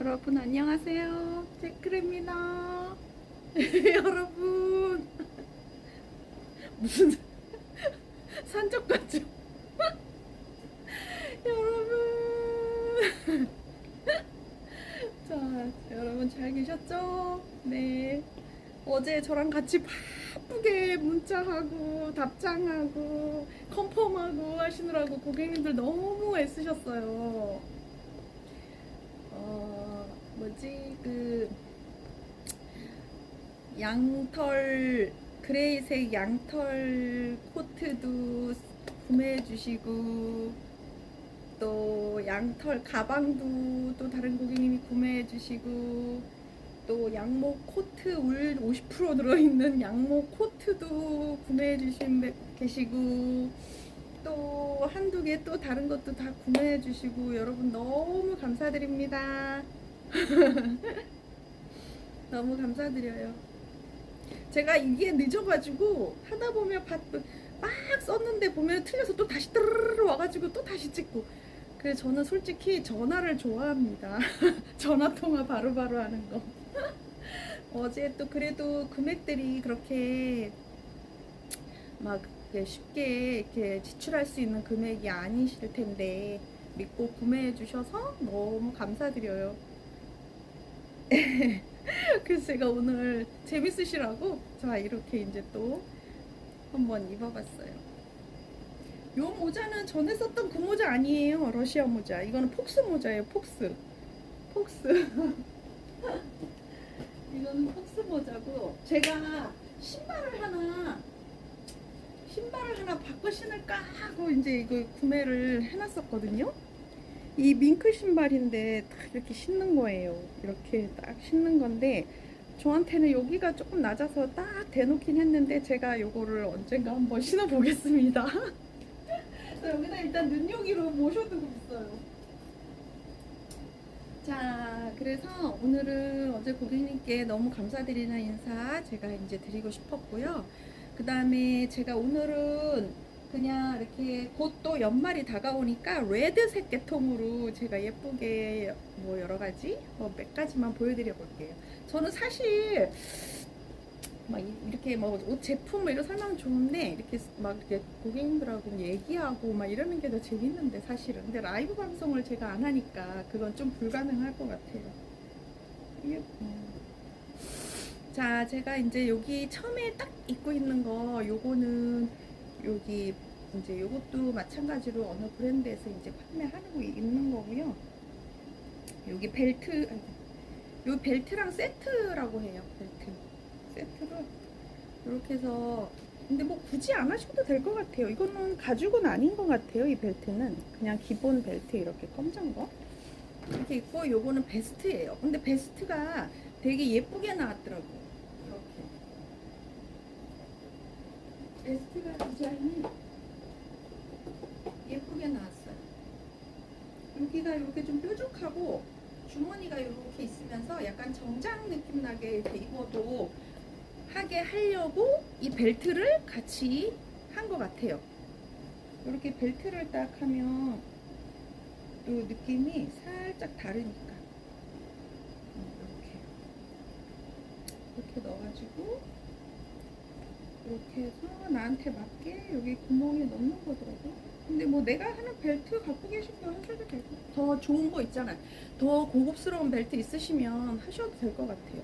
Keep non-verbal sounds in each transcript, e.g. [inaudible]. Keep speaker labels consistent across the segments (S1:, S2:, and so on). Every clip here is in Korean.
S1: 여러분 안녕하세요. 제크입니다. [laughs] 여러분 무슨 [laughs] 산적 같죠? [laughs] 여러분 자 여러분 잘 계셨죠? 네 어제 저랑 같이 바쁘게 문자하고 답장하고 컨펌하고 하시느라고 고객님들 너무 애쓰셨어요. 어 뭐지 그 양털 그레이색 양털 코트도 구매해 주시고 또 양털 가방도 또 다른 고객님이 구매해 주시고 또 양목 코트 울 50% 들어있는 양목 코트도 구매해 주신 분 계시고 또 한두 개 또 다른 것도 다 구매해 주시고 여러분 너무 감사드립니다. [laughs] 너무 감사드려요. 제가 이게 늦어가지고 하다 보면 바- 막 썼는데 보면 틀려서 또 다시 뜨르르 와가지고 또 다시 찍고 그래서 저는 솔직히 전화를 좋아합니다. [laughs] 전화 통화 바로 바로 하는 거. [laughs] 어제 또 그래도 금액들이 그렇게 막 쉽게 이렇게 지출할 수 있는 금액이 아니실 텐데 믿고 구매해 주셔서 너무 감사드려요. [laughs] 그래서 제가 오늘 재밌으시라고 자 이렇게 이제 또 한번 입어봤어요. 요 모자는 전에 썼던 그 모자 아니에요. 러시아 모자. 이거는 폭스 모자예요. 폭스. 폭스. [laughs] 이거는 폭스 모자고 제가 신발을 하나 신발을 하나 바꿔 신을까 하고 이제 이거 구매를 해놨었거든요. 이 밍크 신발인데 딱 이렇게 신는 거예요. 이렇게 딱 신는 건데 저한테는 여기가 조금 낮아서 딱 대놓긴 했는데 제가 요거를 언젠가 한번 [laughs] 신어 보겠습니다. 여기다 일단 눈요기로 모셔두고 있어요. 자, 그래서 오늘은 어제 고객님께 너무 감사드리는 인사 제가 이제 드리고 싶었고요. 그 다음에 제가 오늘은 그냥 이렇게 곧 또 연말이 다가오니까 레드색 계통으로 제가 예쁘게 뭐 여러 가지 뭐 몇 가지만 보여드려 볼게요. 저는 사실 막 이- 이렇게 뭐 옷 제품 뭐 이런 설명 좋은데 이렇게 막 이렇게 고객님들하고 얘기하고 막 이러는 게 더 재밌는데 사실은 근데 라이브 방송을 제가 안 하니까 그건 좀 불가능할 것 같아요. 음. 자 제가 이제 여기 처음에 딱 입고 있는 거 요거는 여기 이제 요것도 마찬가지로 어느 브랜드에서 이제 판매하고 있는 거고요. 여기 벨트 요 벨트랑 세트라고 해요. 벨트 세트로 이렇게 해서 근데 뭐 굳이 안 하셔도 될 것 같아요. 이거는 가죽은 아닌 것 같아요. 이 벨트는 그냥 기본 벨트 이렇게 검정 거 이렇게 있고 요거는 베스트예요. 근데 베스트가 되게 예쁘게 나왔더라고요. 이렇게 베스트가 디자인이 예쁘게 나왔어요. 여기가 이렇게 좀 뾰족하고 주머니가 이렇게 있으면서 약간 정장 느낌 나게 이렇게 입어도 하게 하려고 이 벨트를 같이 한 것 같아요. 이렇게 벨트를 딱 하면 또 느낌이 살짝 다르니까 이렇게 이렇게 넣어가지고 이렇게 해서 나한테 맞게 여기 구멍에 넣는 거더라고. 근데 뭐 내가 하는 벨트 갖고 계신 거 하셔도 되고 더 좋은 거 있잖아요. 더 고급스러운 벨트 있으시면 하셔도 될 것 같아요.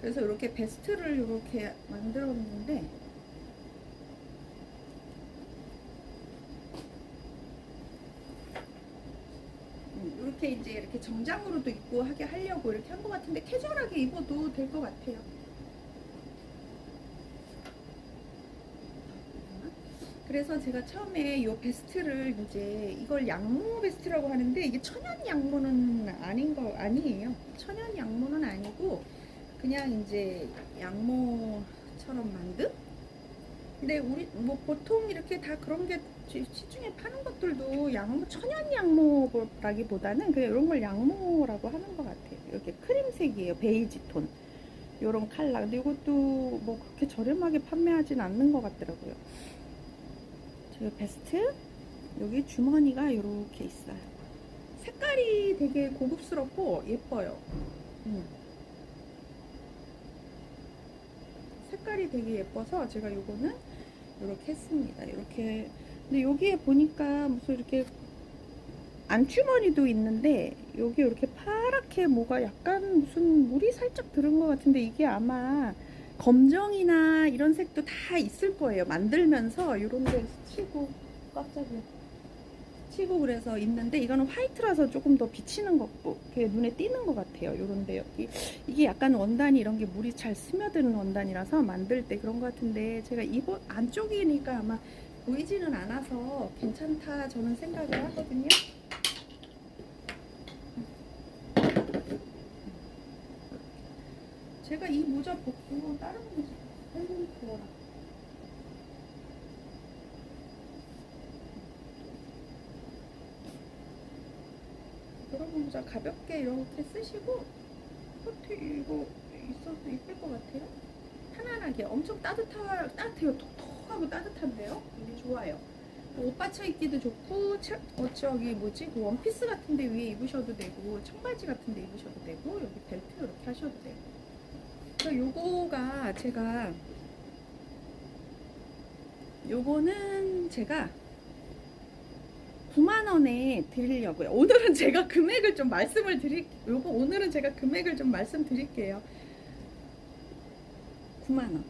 S1: 그래서 이렇게 베스트를 이렇게 만들었는데 음, 이렇게 이제 이렇게 정장으로도 입고 하게 하려고 이렇게 한 것 같은데 캐주얼하게 입어도 될 것 같아요. 그래서 제가 처음에 이 베스트를 이제 이걸 양모 베스트라고 하는데 이게 천연 양모는 아닌 거 아니에요. 천연 양모는 아니고 그냥 이제 양모처럼 만든. 근데 우리 뭐 보통 이렇게 다 그런 게 시- 시중에 파는 것들도 양모 천연 양모라기보다는 그냥 이런 걸 양모라고 하는 것 같아요. 이렇게 크림색이에요. 베이지 톤. 이런 컬러. 근데 이것도 뭐 그렇게 저렴하게 판매하진 않는 것 같더라고요. 저 베스트 여기 주머니가 이렇게 있어요. 색깔이 되게 고급스럽고 예뻐요. 음. 색깔이 되게 예뻐서 제가 요거는 이렇게 했습니다. 이렇게 근데 여기에 보니까 무슨 이렇게 안주머니도 있는데 여기 이렇게 파랗게 뭐가 약간 무슨 물이 살짝 들은 것 같은데 이게 아마 검정이나 이런 색도 다 있을 거예요. 만들면서 이런 데 스치고 깜짝이야. 스치고 그래서 있는데 이거는 화이트라서 조금 더 비치는 것 이렇게 눈에 띄는 것 같아요. 요런데 여기 이게 약간 원단이 이런 게 물이 잘 스며드는 원단이라서 만들 때 그런 것 같은데 제가 이번 안쪽이니까 아마 보이지는 않아서 괜찮다 저는 생각을 하거든요. 제가 이 모자 벗고 다른 모자 핸드폰 부어라. 여러분 모자 가볍게 이렇게 쓰시고 코트 이거 있어도 이쁠 것 같아요. 편안하게 엄청 따뜻하, 따뜻해요. 톡톡하고 따뜻한데요. 되게 좋아요. 옷 받쳐 입기도 좋고 차- 어, 저기 뭐지 그 원피스 같은데 위에 입으셔도 되고 청바지 같은데 입으셔도 되고 여기 벨트 이렇게 하셔도 되고 그래서 요거가 제가 요거는 제가 9만 원에 드리려고요. 오늘은 제가 금액을 좀 말씀을 드릴 요거 오늘은 제가 금액을 좀 말씀드릴게요. 9만 원.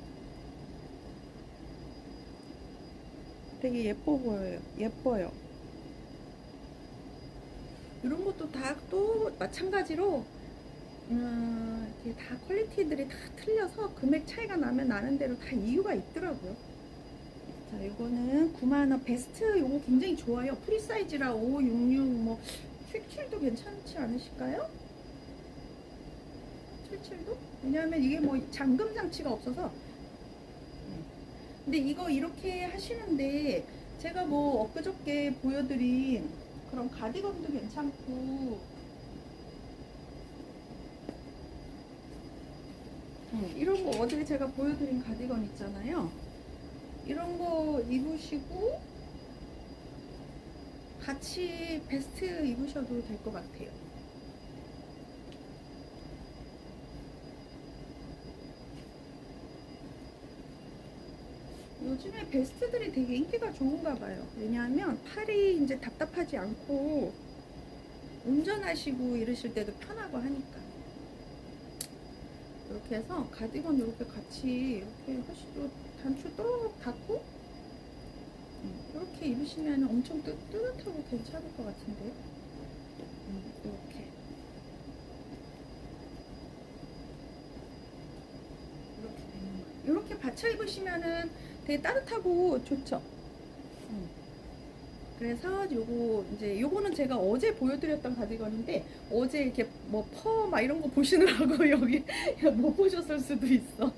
S1: 되게 예뻐 보여요. 예뻐요. 이런 것도 다 또 마찬가지로 음, 이렇게 다 퀄리티들이 다 틀려서 금액 차이가 나면 나는 대로 다 이유가 있더라고요. 자, 요거는 9만원 베스트 요거 굉장히 좋아요. 프리 사이즈라 5, 6, 6, 뭐 77도 괜찮지 않으실까요? 77도? 왜냐하면 이게 뭐 잠금 장치가 없어서 네. 근데 이거 이렇게 하시는데 제가 뭐 엊그저께 보여드린 그런 가디건도 괜찮고 음, 이런 거 어제 제가 보여드린 가디건 있잖아요. 이런 거 입으시고 같이 베스트 입으셔도 될 것 같아요. 요즘에 베스트들이 되게 인기가 좋은가 봐요. 왜냐하면 팔이 이제 답답하지 않고 운전하시고 이러실 때도 편하고 하니까. 이렇게 해서 가디건 이렇게 같이 이렇게 하시고 단추 또 닫고 음, 이렇게 입으시면 엄청 뜨, 뜨뜻하고 괜찮을 것 같은데요. 음, 이렇게 이렇게. 이렇게 받쳐 입으시면은 되게 따뜻하고 좋죠. 음. 그래서 요거 이제 요거는 제가 어제 보여드렸던 가디건인데 어제 이렇게 뭐 퍼 막 이런 거 보시느라고 [laughs] 여기 못 보셨을 수도 있어.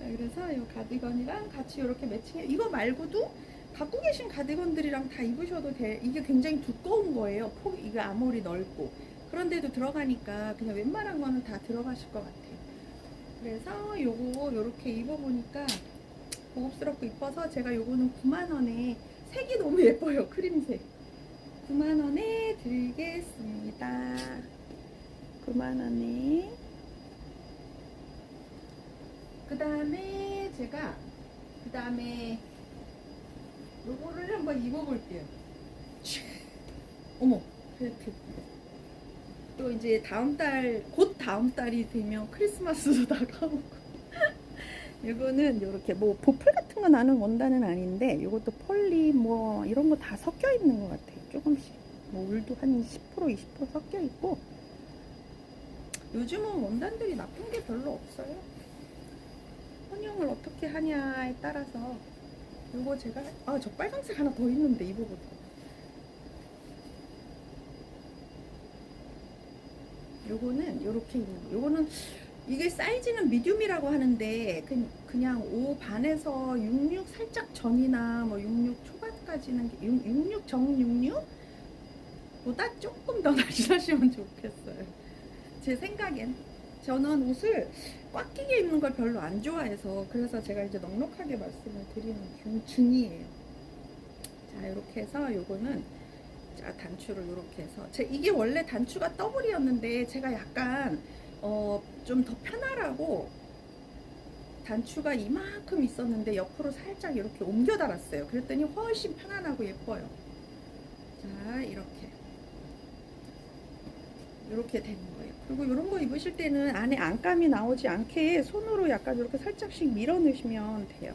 S1: 네, 그래서 이 가디건이랑 같이 이렇게 매칭해. 이거 말고도 갖고 계신 가디건들이랑 다 입으셔도 돼. 이게 굉장히 두꺼운 거예요. 폭 이게 아무리 넓고 그런데도 들어가니까 그냥 웬만한 거는 다 들어가실 것 같아요. 그래서 요거 요렇게 입어보니까 고급스럽고 이뻐서 제가 요거는 9만 원에 색이 너무 예뻐요. 크림색. 9만 원에 드리겠습니다. 9만 원에. 그 다음에 제가 그 다음에 요거를 한번 입어볼게요. 촤. 어머, 벨트. 또 이제 다음 달, 곧 다음 달이 되면 크리스마스도 [laughs] 다가오고. 이거는 이렇게 뭐 보풀 같은 거 나는 원단은 아닌데 이것도 폴리 뭐 이런 거 다 섞여 있는 것 같아요. 조금씩 뭐 울도 한 10% 20% 섞여 있고 요즘은 원단들이 나쁜 게 별로 없어요. 혼용을 어떻게 하냐에 따라서 이거 제가 아 저 빨간색 하나 더 있는데 입어보자. 요거는 요렇게 있는 거. 요거는 이게 사이즈는 미디움이라고 하는데 그, 그냥 5 반에서 66 살짝 전이나 뭐 66 초반까지는 66 정66 보다 조금 더 [laughs] 날씬하시면 좋겠어요. 제 생각엔 저는 옷을 꽉 끼게 입는 걸 별로 안 좋아해서 그래서 제가 이제 넉넉하게 말씀을 드리는 중, 중이에요. 자 이렇게 해서 요거는 자 단추를 이렇게 해서 제 이게 원래 단추가 더블이었는데 제가 약간 어 좀 더 편하라고 단추가 이만큼 있었는데 옆으로 살짝 이렇게 옮겨 달았어요. 그랬더니 훨씬 편안하고 예뻐요. 자 이렇게 이렇게 되는 거예요. 그리고 이런 거 입으실 때는 안에 안감이 나오지 않게 손으로 약간 이렇게 살짝씩 밀어 넣으시면 돼요.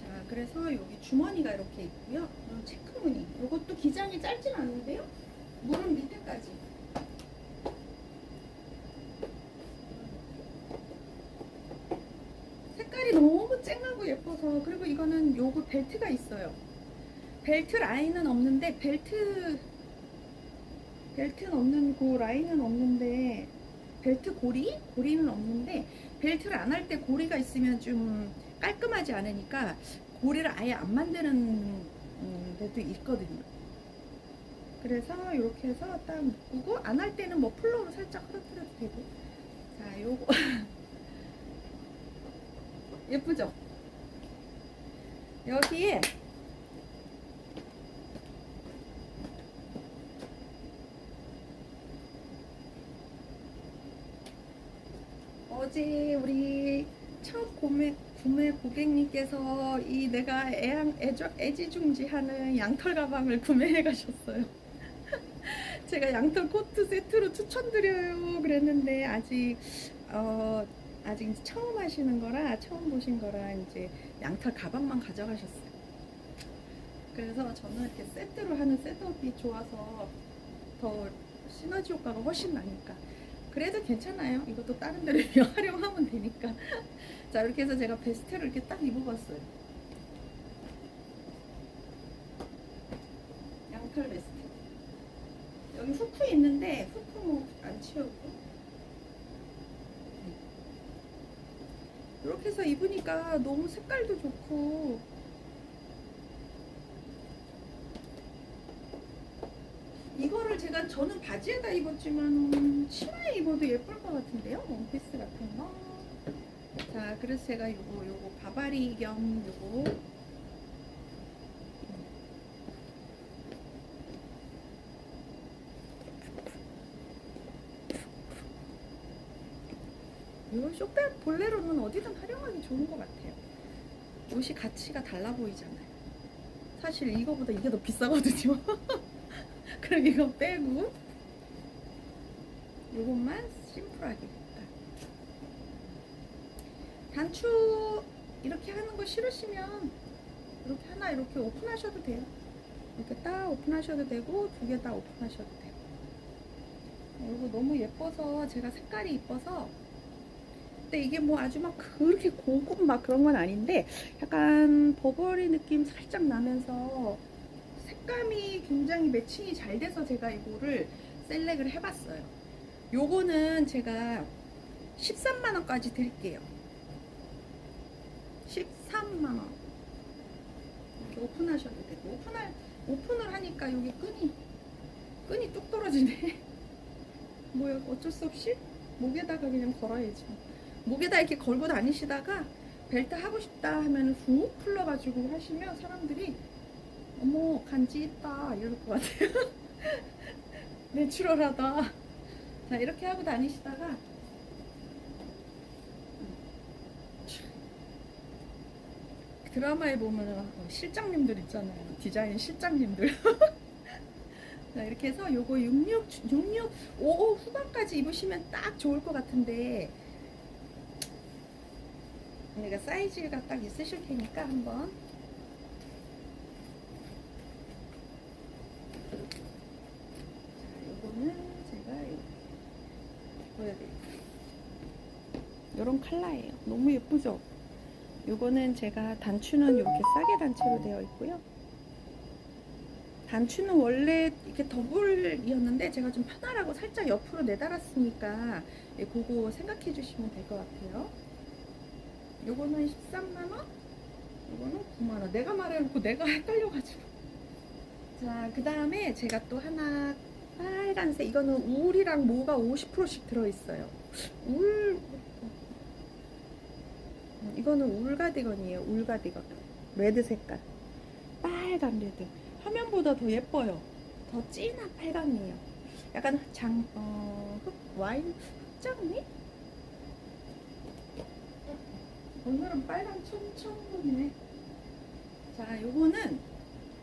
S1: 자, 그래서 여기 주머니가 이렇게 있고요. 체크무늬. 이것도 기장이 짧진 않은데요. 무릎 밑에까지. 색깔이 너무 쨍하고 예뻐서 그리고 이거는 요거 벨트가 있어요. 벨트 라인은 없는데 벨트 벨트는 없는 그 라인은 없는데 벨트 고리 고리는 없는데 벨트를 안 할 때 고리가 있으면 좀 깔끔하지 않으니까 고리를 아예 안 만드는 음, 데도 있거든요. 그래서 이렇게 해서 딱 묶고 안 할 때는 뭐 플로우로 살짝 흐르뜨려도 되고 자 요거 [laughs] 예쁘죠? 여기에 어제 우리 첫 구매, 구매 고객님께서 이 내가 애양, 애적, 애지중지하는 양털 가방을 [laughs] 구매해 가셨어요. [laughs] 제가 양털 코트 세트로 추천드려요 그랬는데 아직 어, 아직 처음 하시는 거라 처음 보신 거라 이제 양털 가방만 가져가셨어요. 그래서 저는 이렇게 세트로 하는 셋업이 좋아서 더 시너지 효과가 훨씬 나니까 그래도 괜찮아요. 이것도 다른 데로 [laughs] 활용하면 되니까. 자 이렇게 해서 제가 베스트를 이렇게 딱 입어봤어요. 양털 베스트. 여기 후크 있는데 후크 뭐안 치우고 이렇게 해서 입으니까 너무 색깔도 좋고 이거를 제가 저는 바지에다 입었지만 치마에 입어도 예쁠 것 같은데요 원피스 같은 거. 자 그래서 제가 요거 요거 바바리 겸 요거 요 쇼백 볼레로는 어디든 활용하기 좋은 것 같아요. 옷이 가치가 달라 보이잖아요. 사실 이거보다 이게 더 비싸거든요. [laughs] 그럼 이거 빼고 요것만 심플하게 일단. 단추 이렇게 하는 거 싫으시면 이렇게 하나 이렇게 오픈하셔도 돼요. 이렇게 딱 오픈하셔도 되고 두 개 다 오픈하셔도 돼요. 이거 너무 예뻐서 제가 색깔이 이뻐서 근데 이게 뭐 아주 막 그렇게 고급 막 그런 건 아닌데 약간 버버리 느낌 살짝 나면서 색감이 굉장히 매칭이 잘 돼서 제가 이거를 셀렉을 해봤어요. 요거는 제가 13만원까지 드릴게요. 13만원. 이렇게 오픈하셔도 되고, 오픈할, 오픈을 하니까 여기 끈이, 끈이 뚝 떨어지네. [laughs] 뭐야, 어쩔 수 없이 목에다가 그냥 걸어야지. 목에다 이렇게 걸고 다니시다가 벨트 하고 싶다 하면 훅 풀러가지고 하시면 사람들이 어머 간지 있다 이럴 것 같아요. [laughs] 내추럴하다. 자 이렇게 하고 다니시다가 드라마에 보면 실장님들 있잖아요. 디자인 실장님들. [laughs] 자 이렇게 해서 요거 66, 66, 55 후반까지 입으시면 딱 좋을 것 같은데 내가 사이즈가 딱 있으실 테니까 한번 자, 요거는 제가 보여드릴게요. 요런 컬러예요. 너무 예쁘죠? 요거는 제가 단추는 이렇게 싸게 단추로 되어 있고요. 단추는 원래 이렇게 더블이었는데 제가 좀 편하라고 살짝 옆으로 내달았으니까 예, 그거 생각해 주시면 될 것 같아요. 요거는 13만원? 요거는 9만원. 내가 말해놓고 내가 헷갈려가지고. 자, 그 다음에 제가 또 하나 빨간색. 이거는 울이랑 모가 50%씩 들어있어요. 울. 음, 이거는 울 가디건이에요. 울 가디건. 레드 색깔. 빨간 레드. 화면보다 더 예뻐요. 더 진한 빨강이에요. 약간 장, 어, 흑, 와인 흑장미? 오늘은 빨강 촘촘하네. 자, 요거는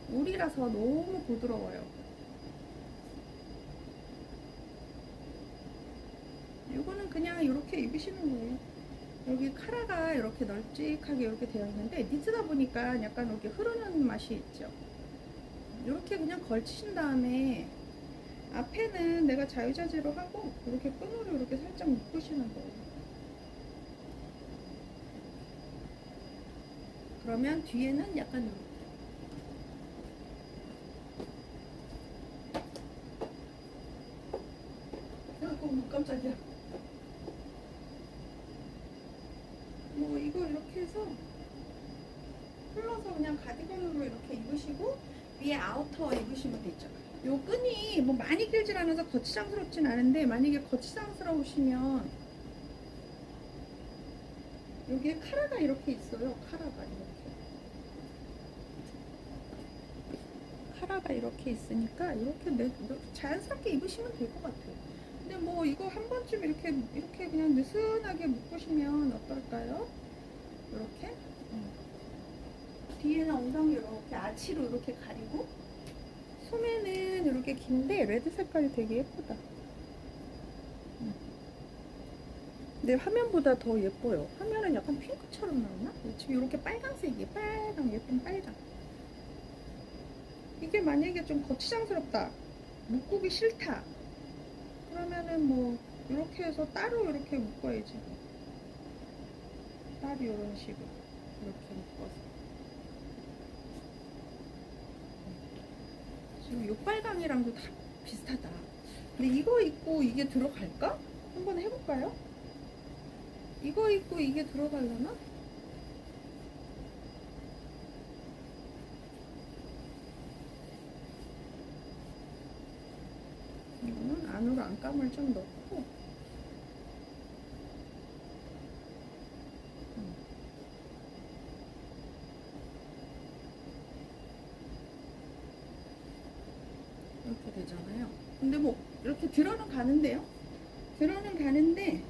S1: 울이라서 너무 부드러워요. 요거는 그냥 이렇게 입으시는 거예요. 여기 카라가 이렇게 널찍하게 이렇게 되어 있는데 니트다 보니까 약간 이렇게 흐르는 맛이 있죠. 이렇게 그냥 걸치신 다음에 앞에는 내가 자유자재로 하고 이렇게 끈으로 이렇게 살짝 묶으시는 거예요. 그러면 뒤에는 약간 이렇게 깜짝이야. 뭐 이거 이렇게 해서 풀러서 그냥 가디건으로 이렇게 입으시고 위에 아우터 입으시면 되죠. 요 끈이 뭐 많이 길진 않아서 거치장스럽진 않은데 만약에 거치장스러우시면 여기에 카라가 이렇게 있어요. 카라가 이렇게. 카라가 이렇게 있으니까 이렇게 내, 자연스럽게 입으시면 될 것 같아요. 근데 뭐 이거 한 번쯤 이렇게 이렇게 그냥 느슨하게 묶으시면 어떨까요? 이렇게 음. 뒤에는 엉덩이 이렇게 아치로 이렇게 가리고 소매는 이렇게 긴데 레드 색깔이 되게 예쁘다. 음. 근데 화면보다 더 예뻐요. 화면은 약간 핑크처럼 나오나? 지금 이렇게 빨간색이에요. 빨강 예쁜 빨강. 이게 만약에 좀 거치장스럽다. 묶기 싫다. 그러면은 뭐 이렇게 해서 따로 이렇게 묶어야지. 따로 이런 식으로 이렇게 묶어서. 지금 요 빨강이랑도 다 비슷하다. 근데 이거 입고 이게 들어갈까? 한번 해볼까요? 이거 입고 이게 들어가려나? 안으로 안감을 좀 넣고 음. 이렇게 되잖아요. 근데 뭐 이렇게 들어는 가는데요. 들어는 가는데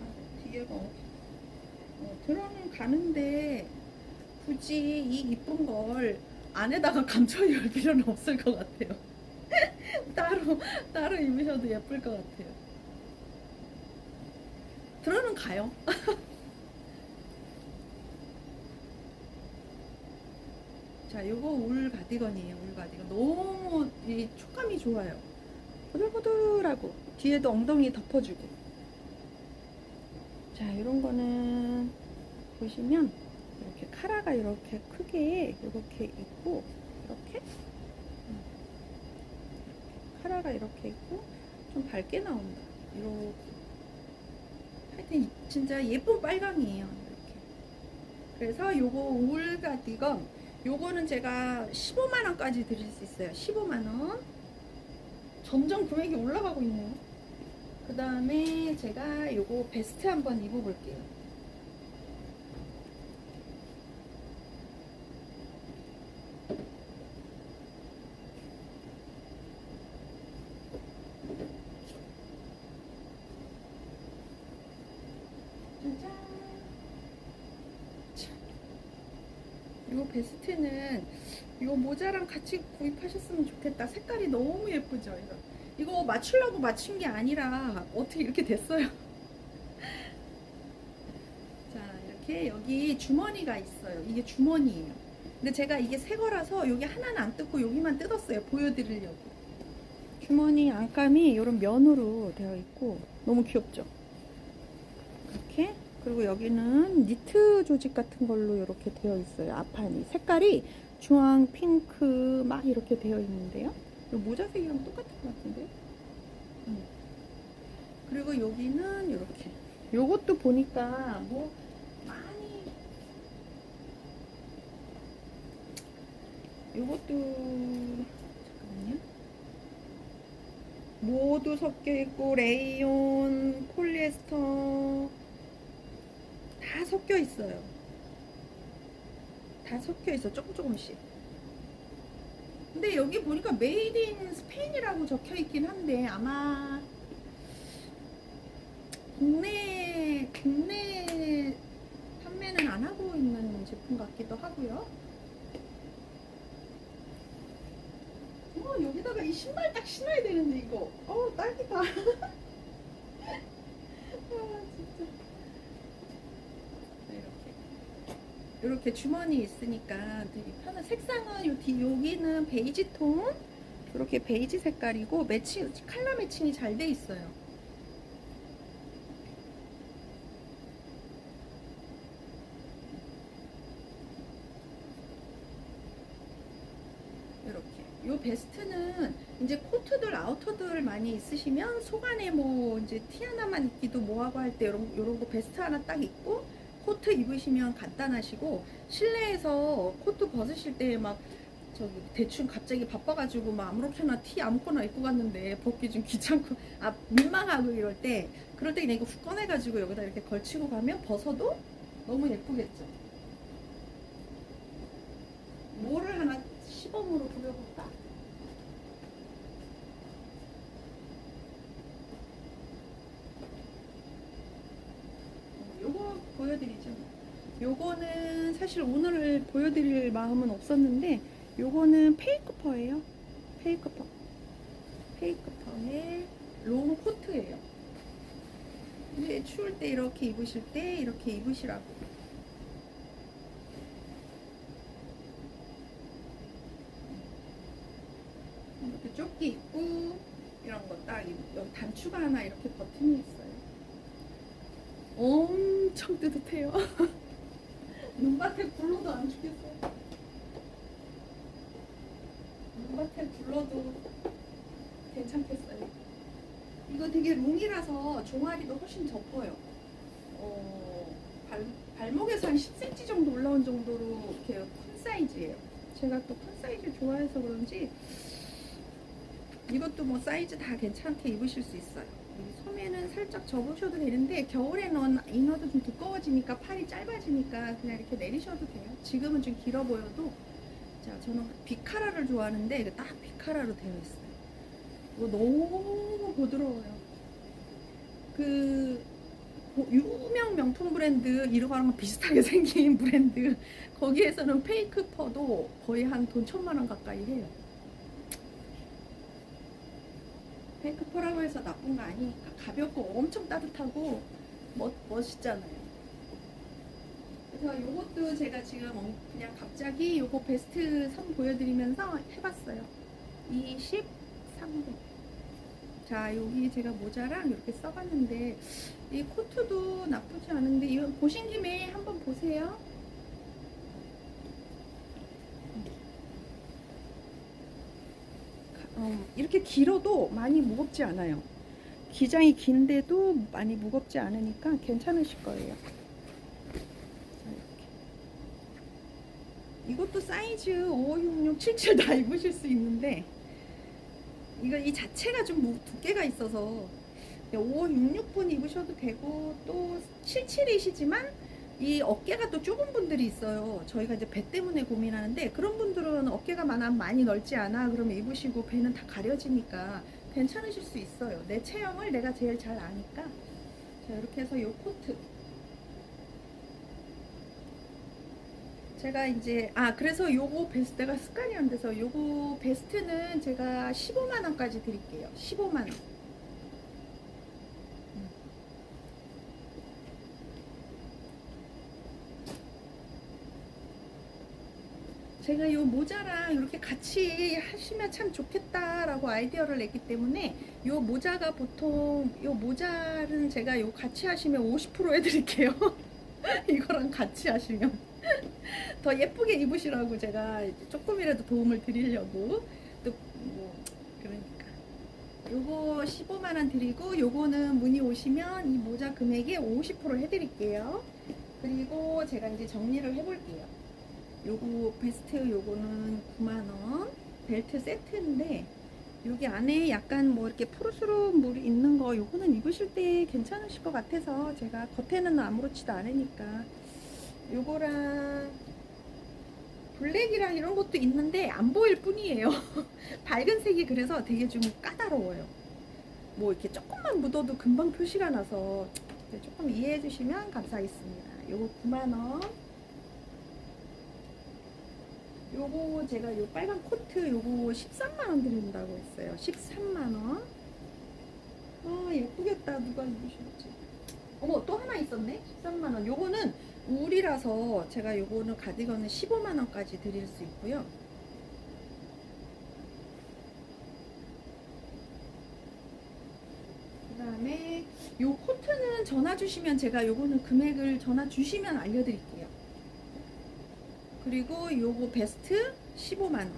S1: 아, 뒤에가 어, 어, 들어는 가는데 굳이 이 이쁜 걸 안에다가 감춰 입을 필요는 없을 것 같아요. [laughs] 따로 따로 입으셔도 예쁠 것 같아요. 들어는 가요. [laughs] 자, 요거 울 가디건이에요. 울 가디건. 너무 이 촉감이 좋아요. 보들보들하고 뒤에도 엉덩이 덮어주고. 자, 이런 거는 보시면 이렇게 카라가 이렇게 크게 이렇게 있고 이렇게 음. 카라가 이렇게 있고 좀 밝게 나온다. 이렇게 하여튼 이- 진짜 예쁜 빨강이에요. 이렇게. 그래서 요거 울 가디건 요거는 제가 15만 원까지 드릴 수 있어요. 15만 원. 점점 금액이 올라가고 있네요. 그 다음에 제가 요거 베스트 한번 입어볼게요. 짜잔. 자, 요 베스트는 요 모자랑 같이 구입하셨으면 좋겠다. 색깔이 너무 예쁘죠? 이거, 이거 맞추려고 맞춘 게 아니라 어떻게 이렇게 됐어요? [laughs] 자, 이렇게 여기 주머니가 있어요. 이게 주머니예요. 근데 제가 이게 새 거라서 여기 하나는 안 뜯고 여기만 뜯었어요. 보여드리려고. 주머니 안감이 이런 면으로 되어 있고 너무 귀엽죠? 이렇게 그리고 여기는 니트 조직 같은 걸로 이렇게 되어 있어요. 앞판이 색깔이 주황, 핑크 막 이렇게 되어 있는데요. 이 모자색이랑 똑같은 것 같은데. 음. 그리고 여기는 이렇게. 요것도 보니까 뭐 많이 요것도 잠깐만요. 모두 섞여 있고 레이온, 폴리에스터 다 섞여 있어요. 다 섞여 있어 조금 조금씩. 근데 여기 보니까 메이드 인 스페인이라고 적혀 있긴 한데 아마 국내 국내 판매는 안 하고 있는 제품 같기도 하고요. 어 여기다가 이 신발 딱 신어야 되는데 이거 어 딱이다. [laughs] 아 진짜. 네, 이렇게 주머니 있으니까 되게 편한 색상은 요 뒤, 여기는 베이지 톤 이렇게 베이지 색깔이고 매칭 컬러 매칭이 잘 돼 있어요. 이렇게 요 베스트는 이제 코트들 아우터들 많이 있으시면 속 안에 뭐 이제 티 하나만 입기도 뭐하고 할때 요런 요런 거 베스트 하나 딱 입고 코트 입으시면 간단하시고 실내에서 코트 벗으실 때 막 저기 대충 갑자기 바빠가지고 막 아무렇게나 티 아무거나 입고 갔는데 벗기 좀 [laughs] 귀찮고 아 민망하고 이럴 때 그럴 때 그냥 이거 훅 꺼내가지고 여기다 이렇게 걸치고 가면 벗어도 너무 예쁘겠죠. 뭐를 하나 시범으로 보여볼까? 어, 요거 보여드리죠. 요거는 사실 오늘 보여드릴 마음은 없었는데 요거는 페이크퍼예요. 페이크퍼. 페이크퍼의 롱 코트예요. 근데 추울 때 이렇게 입으실 때 이렇게 입으시라고. 이렇게 조끼 입고 이런 거 딱 여기 단추가 하나 이렇게 버튼이 있어요. 엄청 뜨뜻해요. [laughs] 눈밭에 굴러도 안 죽겠어요. 눈밭에 굴러도 괜찮겠어요. 이거 되게 롱이라서 종아리도 훨씬 접어요. 어, 발, 발목에서 한 10cm 정도 올라온 정도로 이렇게 큰 사이즈예요. 제가 또 큰 사이즈 좋아해서 그런지 이것도 뭐 사이즈 다 괜찮게 입으실 수 있어요. 소매는 살짝 접으셔도 되는데 겨울에는 이너도 좀 두꺼워지니까 팔이 짧아지니까 그냥 이렇게 내리셔도 돼요. 지금은 좀 길어 보여도 자 저는 비카라를 좋아하는데 이거 딱 비카라로 되어 있어요. 이거 너무 부드러워요. 그 고- 유명 명품 브랜드 이거랑 비슷하게 [laughs] 생긴 브랜드 거기에서는 페이크 퍼도 거의 한 돈 천만 원 가까이 해요. 페이크 퍼라고 해서 나쁜 거 아니니까 가볍고 엄청 따뜻하고 멋, 멋있잖아요. 그래서 요것도 제가 지금 어- 그냥 갑자기 요거 베스트 선 보여드리면서 해봤어요. 23번. 자, 여기 제가 모자랑 이렇게 써봤는데, 이 코트도 나쁘지 않은데, 이거 보신 김에 한번 보세요. 가- 어, 이렇게 길어도 많이 무겁지 않아요. 기장이 긴데도 많이 무겁지 않으니까 괜찮으실 거예요. 이것도 사이즈 5, 6, 6, 7, 7 다 입으실 수 있는데, 이거 이 자체가 좀 무- 두께가 있어서 5, 6, 6분 입으셔도 되고 또 7, 7이시지만 이 어깨가 또 좁은 분들이 있어요. 저희가 이제 배 때문에 고민하는데 그런 분들은 어깨가 많아 많이 넓지 않아 그러면 입으시고 배는 다 가려지니까 괜찮으실 수 있어요. 내 체형을 내가 제일 잘 아니까 자 이렇게 해서 요 코트 제가 이제 아 그래서 요거 베스트가 습관이 안 돼서 요거 베스트는 제가 15만 원까지 드릴게요. 15만 원. 제가 요 모자랑 이렇게 같이 하시면 참 좋겠다라고 아이디어를 냈기 때문에 요 모자가 보통 요 모자는 제가 요 같이 하시면 50% 해드릴게요. [laughs] 이거랑 같이 하시면. 더 예쁘게 입으시라고 제가 조금이라도 도움을 드리려고 또 뭐 그러니까 요거 15만 원 드리고 요거는 문의 오시면 이 모자 금액에 50% 해드릴게요. 그리고 제가 이제 정리를 해볼게요. 요거 베스트 요거는 9만 원 벨트 세트인데 여기 안에 약간 뭐 이렇게 푸르스름 물이 있는 거 요거는 입으실 때 괜찮으실 것 같아서 제가 겉에는 아무렇지도 않으니까 요거랑 블랙이랑 이런 것도 있는데 안 보일 뿐이에요. [laughs] 밝은 색이 그래서 되게 좀 까다로워요. 뭐 이렇게 조금만 묻어도 금방 표시가 나서 네, 조금 이해해 주시면 감사하겠습니다. 요거 9만원. 요거 제가 요 빨간 코트 요거 13만원 드린다고 했어요. 13만원. 아, 예쁘겠다. 누가 입으실지. 어머, 또 하나 있었네? 13만원. 요거는 울이라서 제가 요거는 가디건은 15만원까지 드릴 수 있고요. 그 다음에 요 코트는 전화 주시면 제가 요거는 금액을 전화 주시면 알려드릴게요. 그리고 요거 베스트 15만원.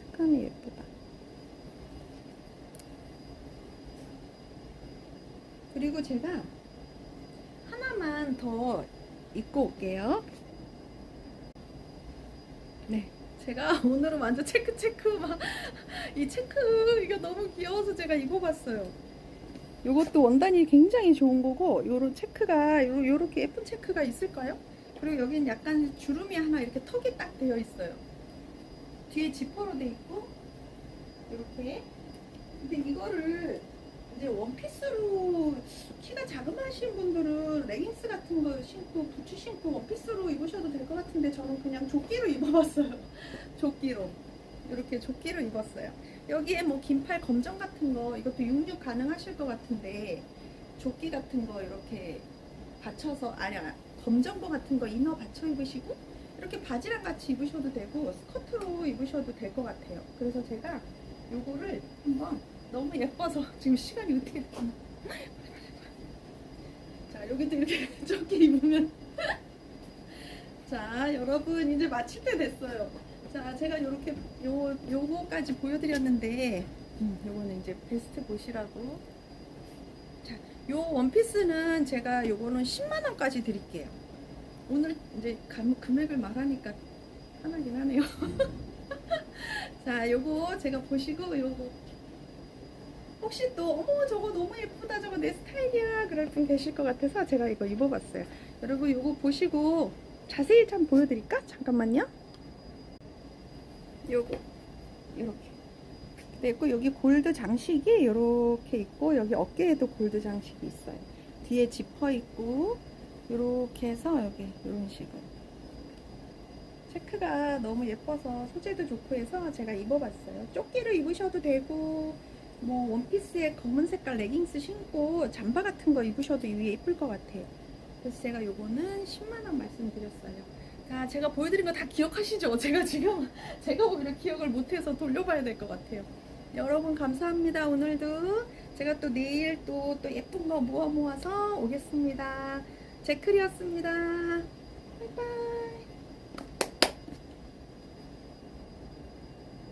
S1: 색감이 예쁘다. 그리고 제가 하나만 더 입고 올게요. 네. 제가 [laughs] 오늘은 완전 체크 체크 막 이 체크 이거 너무 귀여워서 제가 입어봤어요. 요것도 원단이 굉장히 좋은 거고 요런 체크가 요, 요렇게 예쁜 체크가 있을까요? 그리고 여기는 약간 주름이 하나 이렇게 턱이 딱 되어 있어요. 뒤에 지퍼로 돼 있고 이렇게 근데 이거를 이제 원피스로 키가 자그마하신 분들은 레깅스 같은 거 신고 부츠 신고 원피스로 입으셔도 될 것 같은데 저는 그냥 조끼로 [laughs] 입어봤어요. 조끼로 이렇게 조끼로 입었어요. 여기에 뭐 긴팔 검정 같은 거 이것도 육류 가능하실 것 같은데 조끼 같은 거 이렇게 받쳐서 아니 아, 검정거 같은 거 이너 받쳐 입으시고 이렇게 바지랑 같이 입으셔도 되고 스커트로 입으셔도 될 것 같아요. 그래서 제가 요거를 한번 너무 예뻐서 [laughs] 지금 시간이 어떻게 됐나? [laughs] 자 여기도 이렇게 [laughs] 조끼 입으면 자 여러분 이제 마칠 때 됐어요. 자 제가 요렇게 요 요거까지 보여드렸는데 음, 요거는 이제 베스트 보시라고 자 요 원피스는 제가 요거는 10만 원까지 드릴게요. 오늘 이제 감, 금액을 말하니까 편하긴 하네요. [laughs] 자, 요거 제가 보시고 요거 혹시 또 어머 저거 너무 예쁘다 저거 내 스타일이야 그럴 분 계실 것 같아서 제가 이거 입어봤어요. 여러분 요거 보시고 자세히 좀 보여드릴까? 잠깐만요. 요거 이렇게 돼 있고 여기 골드 장식이 이렇게 있고 여기 어깨에도 골드 장식이 있어요. 뒤에 지퍼 있고 이렇게 해서 여기 이런 식으로 체크가 너무 예뻐서 소재도 좋고 해서 제가 입어봤어요. 조끼를 입으셔도 되고 뭐 원피스에 검은 색깔 레깅스 신고 잠바 같은 거 입으셔도 위에 예쁠 것 같아요. 그래서 제가 요거는 10만 원 말씀드렸어요. 자, 제가 보여드린 거 다 기억하시죠? [laughs] 제가 지금 제가 오히려 기억을 못해서 돌려봐야 될 것 같아요. 여러분 감사합니다. 오늘도 제가 또 내일 또, 또 예쁜 거 모아 모아서 오겠습니다. 제클이었습니다. 바이바이.